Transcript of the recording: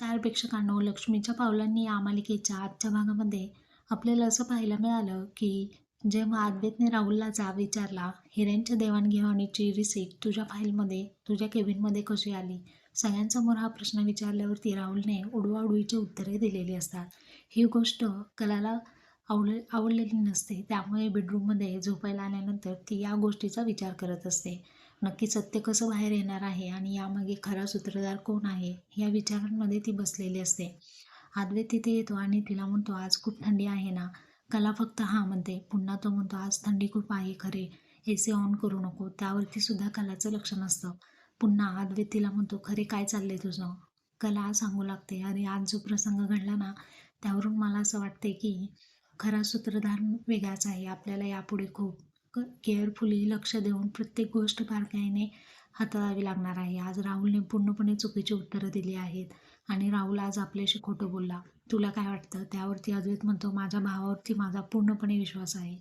नमस्कार प्रेक्षकांनो लक्ष्मीच्या पावलांनी या मालिकेच्या आजच्या भागामध्ये आपल्याला असं पाहायला मिळालं की जेव्हा अद्वैतने राहुलला जा विचारला हिऱ्यांच्या देवाणघेवाणीची रिसीट तुझ्या फाईलमध्ये तुझ्या केबिनमध्ये कशी आली? सगळ्यांसमोर हा प्रश्न विचारल्यावरती राहुलने उडवाउडवीची उत्तरे दिलेली असतात. ही गोष्ट कलाला आवड आवडलेली नसते त्यामुळे बेडरूममध्ये झोपायला आल्यानंतर ती या गोष्टीचा विचार करत असते. नक्की सत्य कसं बाहेर येणार आहे आणि यामागे खरा सूत्रधार कोण आहे या विचारांमध्ये ती बसलेली असते. आद्वैत तिथे येतो आणि तिला म्हणतो आज खूप थंडी आहे ना. कला फक्त हां म्हणते पुन्हा तो म्हणतो आज थंडी खूप आहे खरे ए सी ऑन करू नको. त्यावरती सुद्धा कलाचं लक्ष नसतं पुन्हा आद्वैत तिला म्हणतो खरे काय चाललंय तुझं? कला सांगू लागते अरे आज जो प्रसंग घडला ना त्यावरून मला असं वाटते की खरा सूत्रधार वेगळाच आहे आपल्याला यापुढे खूप केअरफुली लक्ष देऊन प्रत्येक गोष्ट बारकाईने हाताळावी लागणार आहे. आज राहुलने पूर्णपणे चुकीची उत्तरं दिली आहेत आणि राहुल आज आपल्याशी खोटं बोलला. तुला काय वाटतं? त्यावरती अद्वैत म्हणतो माझ्या भावावरती माझा पूर्णपणे विश्वास आहे.